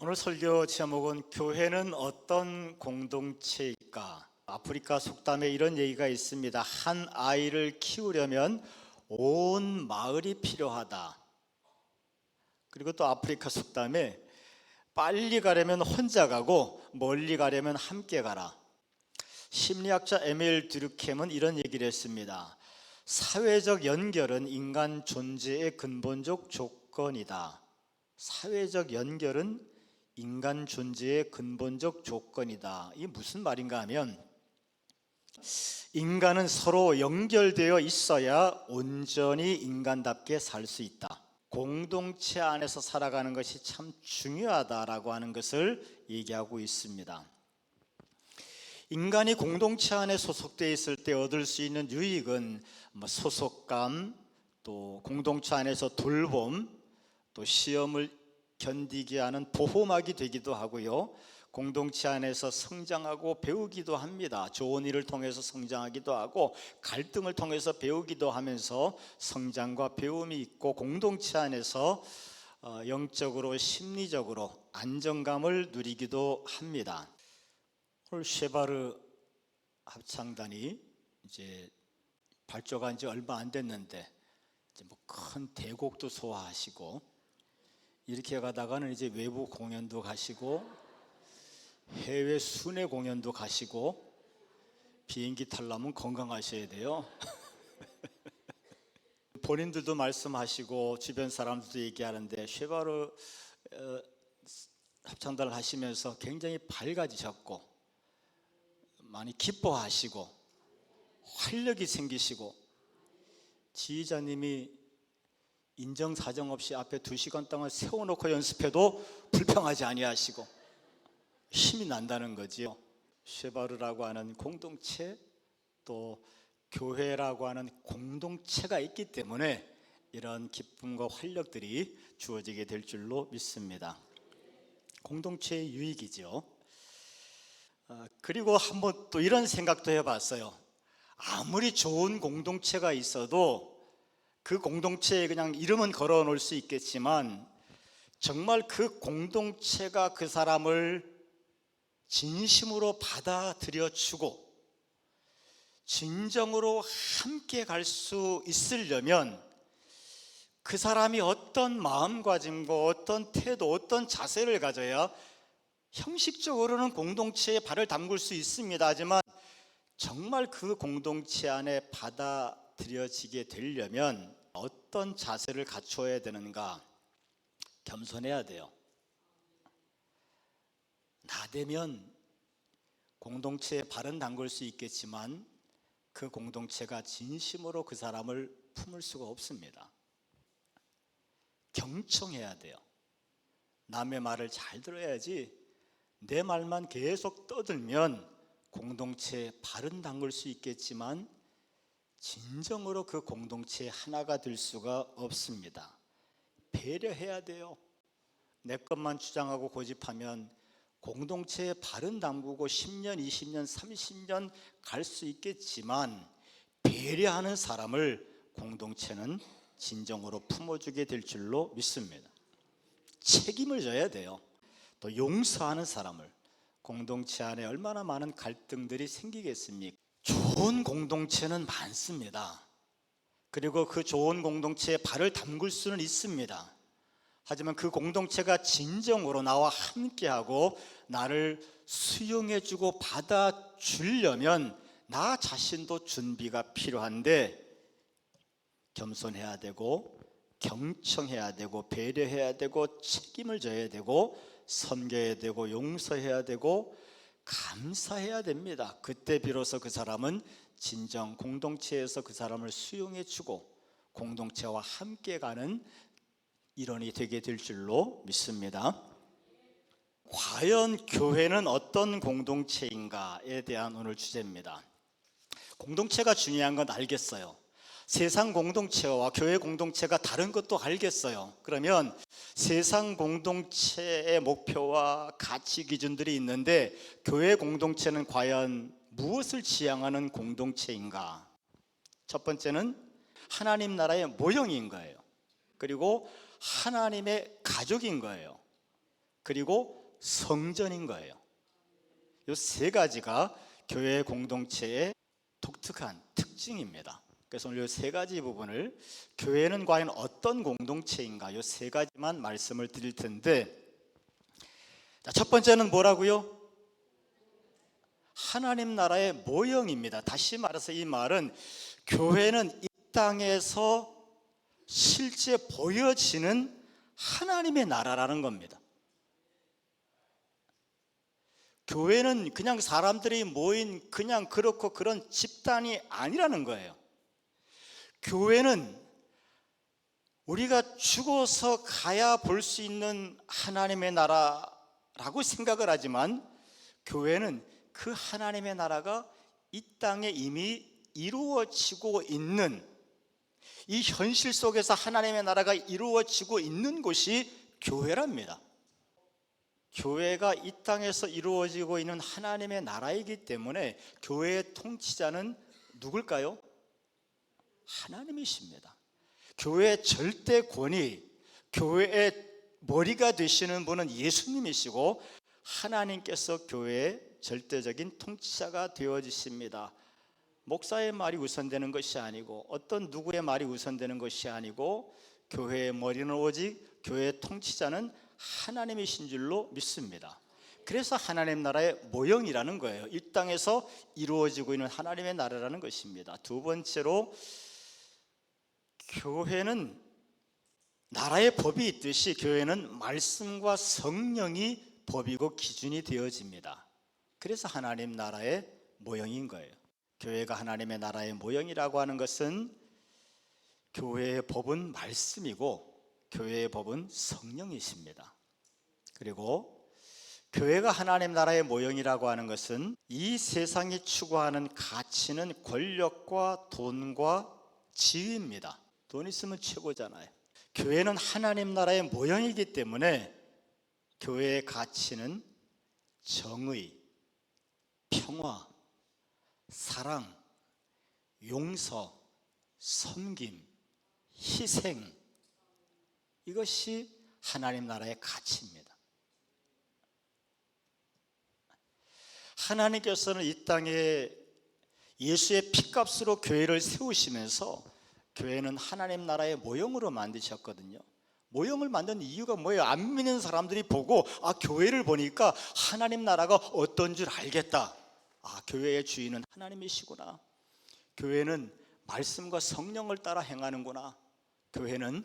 오늘 설교 제목은 교회는 어떤 공동체일까? 아프리카 속담에 이런 얘기가 있습니다. 한 아이를 키우려면 온 마을이 필요하다. 그리고 또 아프리카 속담에 빨리 가려면 혼자 가고 멀리 가려면 함께 가라. 심리학자 에밀 드루켐은 이런 얘기를 했습니다. 사회적 연결은 인간 존재의 근본적 조건이다. 사회적 연결은 인간 존재의 근본적 조건이다. 이게 무슨 말인가 하면 인간은 서로 연결되어 있어야 온전히 인간답게 살 수 있다. 공동체 안에서 살아가는 것이 참 중요하다라고 하는 것을 얘기하고 있습니다. 인간이 공동체 안에 소속되어 있을 때 얻을 수 있는 유익은 뭐 소속감, 또 공동체 안에서 돌봄, 또 시험을 견디게 하는 보호막이 되기도 하고요. 공동체 안에서 성장하고 배우기도 합니다. 좋은 일을 통해서 성장하기도 하고 갈등을 통해서 배우기도 하면서 성장과 배움이 있고 공동체 안에서 어, 영적으로 심리적으로 안정감을 누리기도 합니다. 오늘 쉐바르 합창단이 이제 발족한 지 얼마 안 됐는데 뭐 큰 대곡도 소화하시고 이렇게 가다가는 이제 외부 공연도 가시고 해외 순회 공연도 가시고 비행기 타려면 건강하셔야 돼요. 본인들도 말씀하시고 주변 사람들도 얘기하는데 쉐바르 어, 합창단을 하시면서 굉장히 밝아지셨고 많이 기뻐하시고 활력이 생기시고 지휘자님이 인정 사정 없이 앞에 두 시간 동안 세워놓고 연습해도 불평하지 아니하시고 힘이 난다는 거지요. 쉐바르라고 하는 공동체 또 교회라고 하는 공동체가 있기 때문에 이런 기쁨과 활력들이 주어지게 될 줄로 믿습니다. 공동체의 유익이죠. 어, 그리고 한번 또 이런 생각도 해봤어요. 아무리 좋은 공동체가 있어도 그 공동체에 그냥 이름은 걸어 놓을 수 있겠지만 정말 그 공동체가 그 사람을 진심으로 받아들여 주고 진정으로 함께 갈 수 있으려면 그 사람이 어떤 마음가짐과 어떤 태도, 어떤 자세를 가져야 형식적으로는 공동체에 발을 담글 수 있습니다. 하지만 정말 그 공동체 안에 받아들여지게 되려면 어떤 자세를 갖춰야 되는가? 겸손해야 돼요. 나대면 공동체에 발은 담글 수 있겠지만 그 공동체가 진심으로 그 사람을 품을 수가 없습니다. 경청해야 돼요. 남의 말을 잘 들어야지 내 말만 계속 떠들면 공동체에 발은 담글 수 있겠지만 진정으로 그 공동체의 하나가 될 수가 없습니다. 배려해야 돼요. 내 것만 주장하고 고집하면 공동체에 발은 담그고 10년, 20년, 30년 갈 수 있겠지만 배려하는 사람을 공동체는 진정으로 품어주게 될 줄로 믿습니다. 책임을 져야 돼요. 또 용서하는 사람을 공동체 안에 얼마나 많은 갈등들이 생기겠습니까? 좋은 공동체는 많습니다. 그리고 그 좋은 공동체에 발을 담글 수는 있습니다. 하지만 그 공동체가 진정으로 나와 함께하고 나를 수용해주고 받아주려면 나 자신도 준비가 필요한데 겸손해야 되고 경청해야 되고 배려해야 되고 책임을 져야 되고 섬겨야 되고 용서해야 되고 감사해야 됩니다. 그때 비로소 그 사람은 진정 공동체에서 그 사람을 수용해 주고 공동체와 함께 가는 일원이 되게 될 줄로 믿습니다. 과연 교회는 어떤 공동체인가에 대한 오늘 주제입니다. 공동체가 중요한 건 알겠어요. 세상 공동체와 교회 공동체가 다른 것도 알겠어요. 그러면 세상 공동체의 목표와 가치 기준들이 있는데 교회 공동체는 과연 무엇을 지향하는 공동체인가? 첫 번째는 하나님 나라의 모형인 거예요. 그리고 하나님의 가족인 거예요. 그리고 성전인 거예요. 이 세 가지가 교회 공동체의 독특한 특징입니다. 그래서 오늘 이세 가지 부분을 교회는 과연 어떤 공동체인가 이 세 가지만 말씀을 드릴 텐데 자, 첫 번째는 뭐라고요? 하나님 나라의 모형입니다. 다시 말해서 이 말은 교회는 이 땅에서 실제 보여지는 하나님의 나라라는 겁니다. 교회는 그냥 사람들이 모인 그냥 그렇고 그런 집단이 아니라는 거예요. 교회는 우리가 죽어서 가야 볼 수 있는 하나님의 나라라고 생각을 하지만 교회는 그 하나님의 나라가 이 땅에 이미 이루어지고 있는 이 현실 속에서 하나님의 나라가 이루어지고 있는 곳이 교회랍니다. 교회가 이 땅에서 이루어지고 있는 하나님의 나라이기 때문에 교회의 통치자는 누굴까요? 하나님이십니다. 교회의 절대 권위, 교회의 머리가 되시는 분은 예수님이시고 하나님께서 교회의 절대적인 통치자가 되어지십니다. 목사의 말이 우선되는 것이 아니고 어떤 누구의 말이 우선되는 것이 아니고 교회의 머리는 오직 교회의 통치자는 하나님이신 줄로 믿습니다. 그래서 하나님 나라의 모형이라는 거예요. 이 땅에서 이루어지고 있는 하나님의 나라라는 것입니다. 두 번째로 교회는 나라의 법이 있듯이 교회는 말씀과 성령이 법이고 기준이 되어집니다. 그래서 하나님 나라의 모형인 거예요. 교회가 하나님의 나라의 모형이라고 하는 것은 교회의 법은 말씀이고 교회의 법은 성령이십니다. 그리고 교회가 하나님 나라의 모형이라고 하는 것은 이 세상이 추구하는 가치는 권력과 돈과 지위입니다. 돈 있으면 최고잖아요. 교회는 하나님 나라의 모형이기 때문에 교회의 가치는 정의, 평화, 사랑, 용서, 섬김, 희생 이것이 하나님 나라의 가치입니다. 하나님께서는 이 땅에 예수의 피값으로 교회를 세우시면서 교회는 하나님 나라의 모형으로 만드셨거든요. 모형을 만든 이유가 뭐예요? 안 믿는 사람들이 보고 아 교회를 보니까 하나님 나라가 어떤 줄 알겠다. 아 교회의 주인은 하나님이시구나. 교회는 말씀과 성령을 따라 행하는구나. 교회는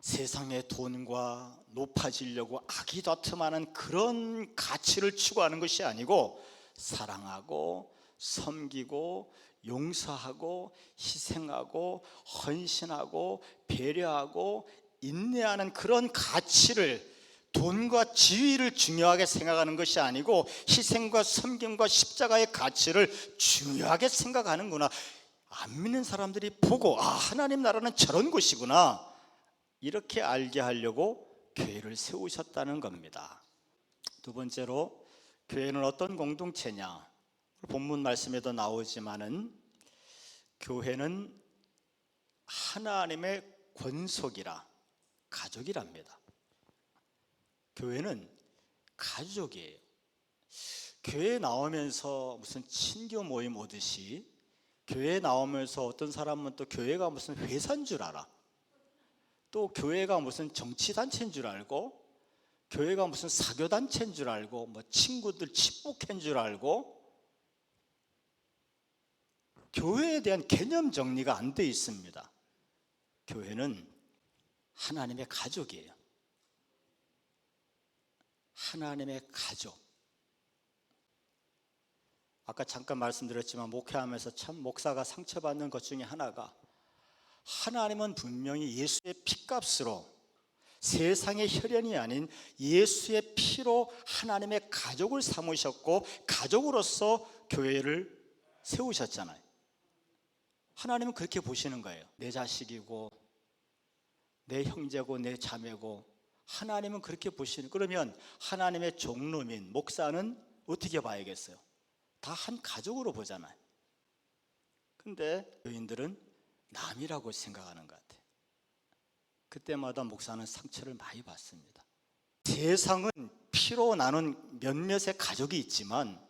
세상의 돈과 높아지려고 악이 다툼하는 그런 가치를 추구하는 것이 아니고 사랑하고 섬기고 용서하고 희생하고 헌신하고 배려하고 인내하는 그런 가치를 돈과 지위를 중요하게 생각하는 것이 아니고 희생과 섬김과 십자가의 가치를 중요하게 생각하는구나. 안 믿는 사람들이 보고 아 하나님 나라는 저런 곳이구나. 이렇게 알게 하려고 교회를 세우셨다는 겁니다. 두 번째로 교회는 어떤 공동체냐? 본문 말씀에도 나오지만은 교회는 하나님의 권속이라 가족이랍니다. 교회는 가족이에요. 교회 나오면서 무슨 친교 모임 오듯이 교회 나오면서 어떤 사람은 또 교회가 무슨 회사인 줄 알아. 또 교회가 무슨 정치단체인 줄 알고 교회가 무슨 사교단체인 줄 알고 뭐 친구들 친북한 줄 알고 교회에 대한 개념 정리가 안 돼 있습니다. 교회는 하나님의 가족이에요. 하나님의 가족. 아까 잠깐 말씀드렸지만 목회하면서 참 목사가 상처받는 것 중에 하나가 하나님은 분명히 예수의 피값으로 세상의 혈연이 아닌 예수의 피로 하나님의 가족을 삼으셨고 가족으로서 교회를 세우셨잖아요. 하나님은 그렇게 보시는 거예요. 내 자식이고 내 형제고 내 자매고 하나님은 그렇게 보시는 그러면 하나님의 종로민 목사는 어떻게 봐야겠어요? 다 한 가족으로 보잖아요. 근데 교인들은 남이라고 생각하는 것 같아요. 그때마다 목사는 상처를 많이 받습니다. 대상은 피로 나눈 몇몇의 가족이 있지만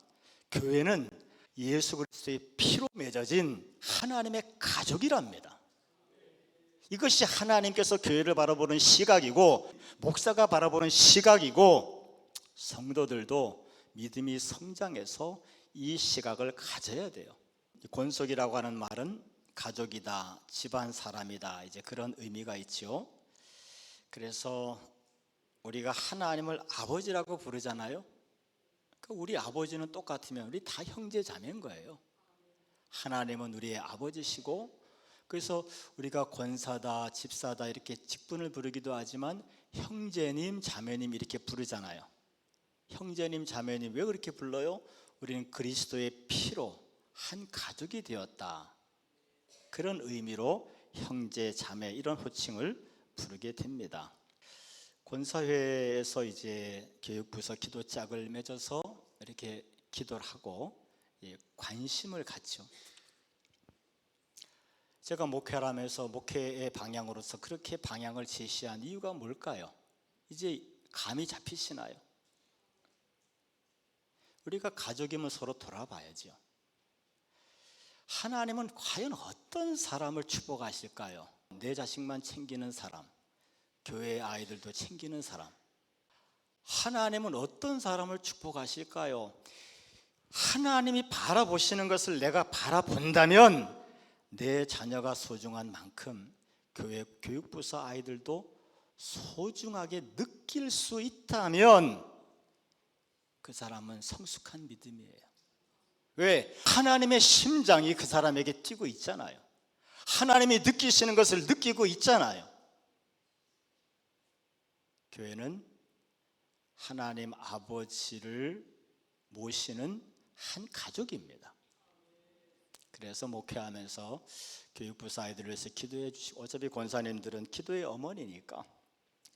교회는 예수 그리스도의 피로 맺어진 하나님의 가족이랍니다. 이것이 하나님께서 교회를 바라보는 시각이고 목사가 바라보는 시각이고 성도들도 믿음이 성장해서 이 시각을 가져야 돼요. 권속이라고 하는 말은 가족이다, 집안 사람이다 이제 그런 의미가 있죠. 그래서 우리가 하나님을 아버지라고 부르잖아요. 그 우리 아버지는 똑같으면 우리 다 형제 자매인 거예요. 하나님은 우리의 아버지시고 그래서 우리가 권사다, 집사다 이렇게 직분을 부르기도 하지만 형제님, 자매님 이렇게 부르잖아요. 형제님, 자매님 왜 그렇게 불러요? 우리는 그리스도의 피로 한 가족이 되었다. 그런 의미로 형제, 자매 이런 호칭을 부르게 됩니다. 권사회에서 이제 교육부서 기도 짝을 맺어서 이렇게 기도를 하고 예, 관심을 갖죠. 제가 목회를 하면서 목회의 방향으로서 그렇게 방향을 제시한 이유가 뭘까요? 이제 감이 잡히시나요? 우리가 가족이면 서로 돌아봐야죠. 하나님은 과연 어떤 사람을 축복하실까요? 내 자식만 챙기는 사람, 교회 아이들도 챙기는 사람. 하나님은 어떤 사람을 축복하실까요? 하나님이 바라보시는 것을 내가 바라본다면 내 자녀가 소중한 만큼 교회 교육부서 아이들도 소중하게 느낄 수 있다면 그 사람은 성숙한 믿음이에요. 왜? 하나님의 심장이 그 사람에게 뛰고 있잖아요. 하나님이 느끼시는 것을 느끼고 있잖아요. 교회는 하나님 아버지를 모시는 한 가족입니다. 그래서 목회하면서 교육부사 아이들을 위해서 기도해 주시고 어차피 권사님들은 기도의 어머니니까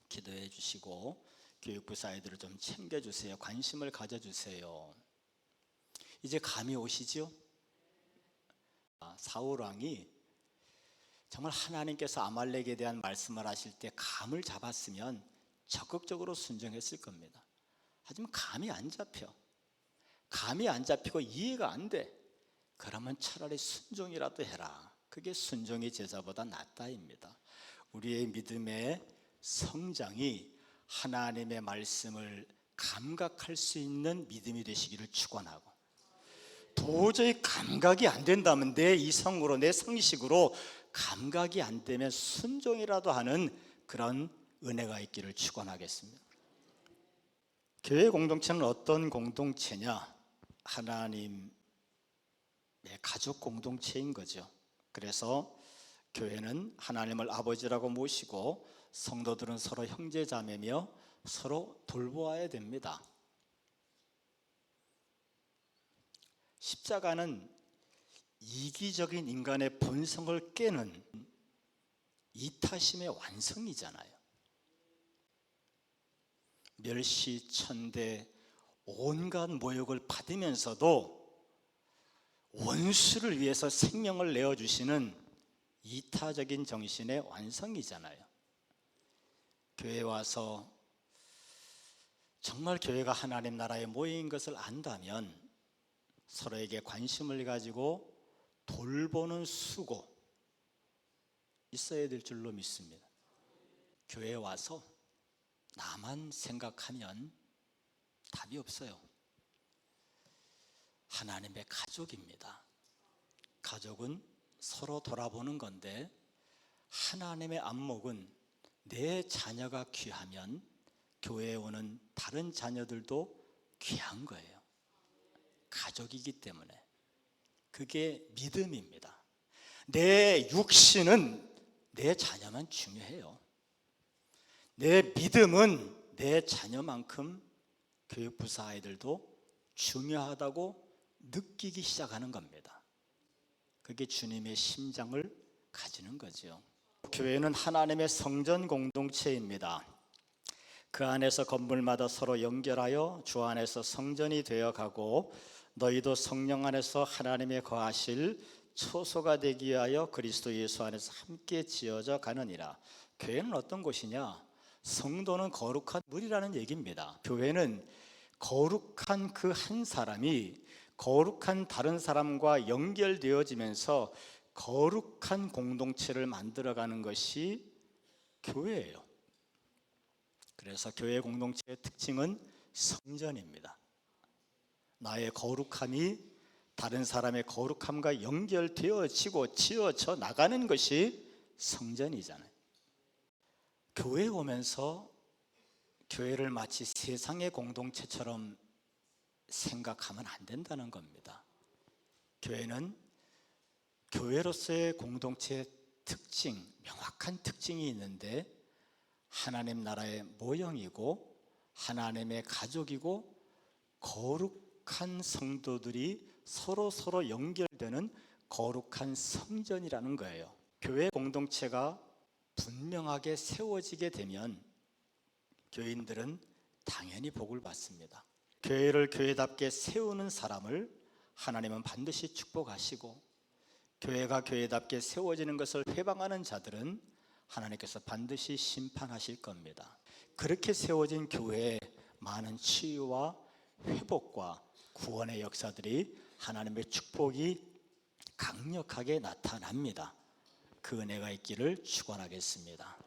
기도해 주시고 교육부사 아이들을 좀 챙겨 주세요. 관심을 가져 주세요. 이제 감이 오시죠? 아, 사울 왕이 정말 하나님께서 아말렉에 대한 말씀을 하실 때 감을 잡았으면 적극적으로 순종했을 겁니다. 하지만 감이 안 잡혀. 감이 안 잡히고 이해가 안 돼. 그러면 차라리 순종이라도 해라. 그게 순종의 제자보다 낫다입니다. 우리의 믿음의 성장이 하나님의 말씀을 감각할 수 있는 믿음이 되시기를 축원하고 도저히 감각이 안 된다면 내 이성으로 내 성식으로 감각이 안 되면 순종이라도 하는 그런 은혜가 있기를 축원하겠습니다. 교회 공동체는 어떤 공동체냐? 하나님의 가족 공동체인 거죠. 그래서 교회는 하나님을 아버지라고 모시고 성도들은 서로 형제자매며 서로 돌보아야 됩니다. 십자가는 이기적인 인간의 본성을 깨는 이타심의 완성이잖아요. 멸시, 천대, 온갖 모욕을 받으면서도 원수를 위해서 생명을 내어주시는 이타적인 정신의 완성이잖아요. 교회 와서 정말 교회가 하나님 나라의 모임인 것을 안다면 서로에게 관심을 가지고 돌보는 수고 있어야 될 줄로 믿습니다. 교회에 와서 나만 생각하면 답이 없어요. 하나님의 가족입니다. 가족은 서로 돌아보는 건데 하나님의 안목은 내 자녀가 귀하면 교회에 오는 다른 자녀들도 귀한 거예요. 가족이기 때문에. 그게 믿음입니다. 내 육신은 내 자녀만 중요해요. 내 믿음은 내 자녀만큼 교육부사 아이들도 중요하다고 느끼기 시작하는 겁니다. 그게 주님의 심장을 가지는 거죠. 교회는 하나님의 성전 공동체입니다. 그 안에서 건물마다 서로 연결하여 주 안에서 성전이 되어 가고 너희도 성령 안에서 하나님의 거하실 초소가 되기 위하여 그리스도 예수 안에서 함께 지어져 가느니라. 교회는 어떤 곳이냐? 성도는 거룩한 물이라는 얘기입니다. 교회는 거룩한 그 한 사람이 거룩한 다른 사람과 연결되어지면서 거룩한 공동체를 만들어가는 것이 교회예요. 그래서 교회 공동체의 특징은 성전입니다. 나의 거룩함이 다른 사람의 거룩함과 연결되어지고 지어져 나가는 것이 성전이잖아요. 교회 오면서 교회를 마치 세상의 공동체처럼 생각하면 안 된다는 겁니다. 교회는 교회로서의 공동체의 특징, 명확한 특징이 있는데 하나님 나라의 모형이고 하나님의 가족이고 거룩한 성도들이 서로 서로 연결되는 거룩한 성전이라는 거예요. 교회 공동체가 분명하게 세워지게 되면 교인들은 당연히 복을 받습니다. 교회를 교회답게 세우는 사람을 하나님은 반드시 축복하시고 교회가 교회답게 세워지는 것을 회방하는 자들은 하나님께서 반드시 심판하실 겁니다. 그렇게 세워진 교회에 많은 치유와 회복과 구원의 역사들이 하나님의 축복이 강력하게 나타납니다. 그 은혜가 있기를 축원하겠습니다.